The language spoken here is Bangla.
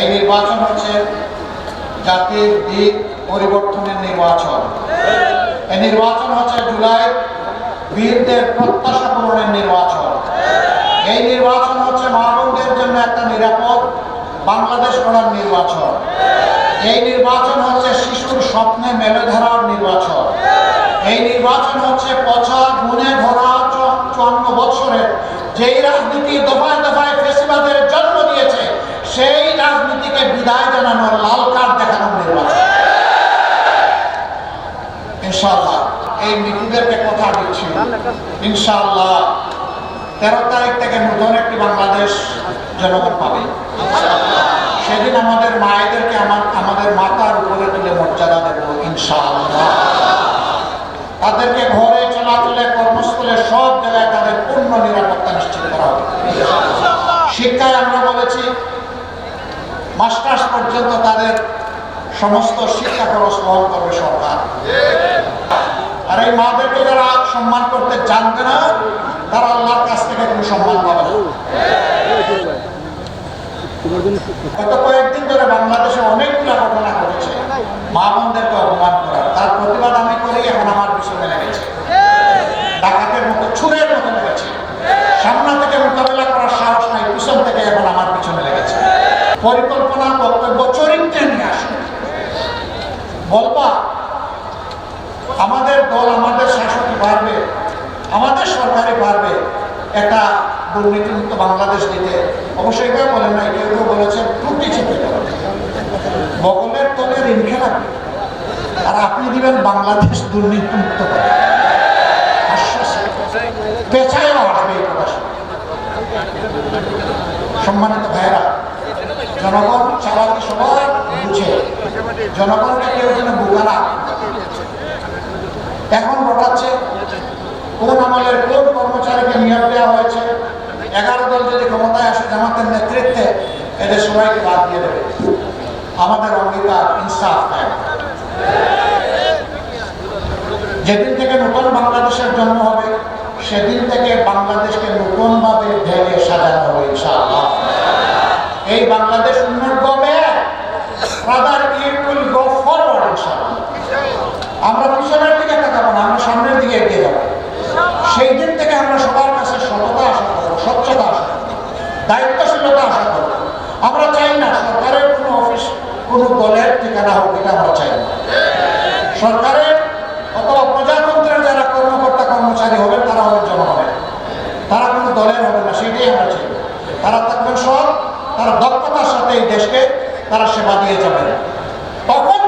এই নির্বাচন হচ্ছে জাতির দিক পরিবর্তনের নির্বাচন। এই নির্বাচন হচ্ছে জুলাই বীরদের প্রত্যাশা পূরণের নির্বাচন। এই নির্বাচন হচ্ছে মা বোনদের জন্য একটা নিরাপদ বাংলাদেশ করার নির্বাচন। এই নির্বাচন হচ্ছে শিশুর স্বপ্নে মেলে ধরার নির্বাচন। এই নির্বাচন হচ্ছে পচা গুণে চ- চুয়ান্ন বছরের যেই রাজনীতি দফায় দফায় ফেসিবাদের জন্ম দিয়েছে, সেই রাজনীতিকে বিদায় জানানোর লাল কার্ড দেখানোর নির্বাচন ইনশাআল্লাহ, এই মৃত্যুদেরকে কথা দিচ্ছি। ইনশাল্লাহ তেরো তারিখ থেকে নতুন একটি বাংলাদেশ জনগণ পাবে। সেদিন আমাদের মায়েদেরকে আমার আমাদের মাতার উপরে তুলে মর্যাদা দেব ইনশাআল্লাহ তাদেরকে ঘরে চলাচলে কর্মস্থলে সব জায়গায় তাদের পূর্ণ নিরাপত্তা নিশ্চিত করা হবে শিক্ষায় আমরা বলেছি মাস্টার্স পর্যন্ত তাদের সমস্ত শিক্ষা খরচ বহন করবে সরকার। আর এই মা মাদেরকে যারা সম্মান করতে জানবে না, তারা আল্লাহর কাছ থেকে কোনো সম্মান পাবে না। গত কয়েকদিন ধরে বাংলাদেশে অনেকগুলো ঘটনা ঘটেছে। মা বোনদেরকে অপমান করার বলবা? আমাদের দল আমাদের শাসক পারবে আমাদের সরকারে পারবে একটা দুর্নীতিমুক্ত বাংলাদেশ দিতে। অবশ্যই কেউ বলেন না কেউ কেউ বলেছেন, ত্রুটি করতে। বগলের তলে ঋণ খেলা। আর আপনি দিবেন বাংলাদেশ দুর্নীতিমুক্ত করে। পেছায়ও আসবে এই সম্মানিত ভাইয়েরা, জনগণ বুঝে জনগণকে কেউ যেন বোকারা এখন ঘটাচ্ছে, কোন আমলের কোন কর্মচারীকে নিয়োগ দেওয়া হয়েছে, এগারো দল যদি ক্ষমতায় আসে জামাতের নেতৃত্বে, এদের সবাইকে বাদ দিয়ে দেবে। আমাদের অঙ্গীকার ইনসাফ নাই যেদিন থেকে নতুন বাংলাদেশের জন্ম হবে, সেদিন থেকে বাংলাদেশকে নতুনভাবে ঢেলে সাজানো হবে ইনশাআল্লাহ এই বাংলাদেশ উন্নত হবে রাদার ইট উইল গো আমরা পিছনের দিকে তাকাবো না, আমরা সামনের দিকে এগিয়ে যাব। সেই দিন থেকে আমরা সবার কাছে সততা আশা করব, স্বচ্ছতা আশা দায়িত্বশীলতা আশা করব। আমরা চাই না সরকারের কোনো অফিস, কোনো দলের ঠিকানা হোক, এটা আমরা চাই না। সরকারের অথবা প্রজাতন্ত্রের যারা কর্মকর্তা কর্মচারী হবেন, তারা হবেন জনগণের তারা কোনো দলের হবে না সেটাই আমরা চাই। তারা থাকবেন সৎ, তারা দক্ষতার সাথে এই দেশকে তারা সেবা দিয়ে যাবেন তখন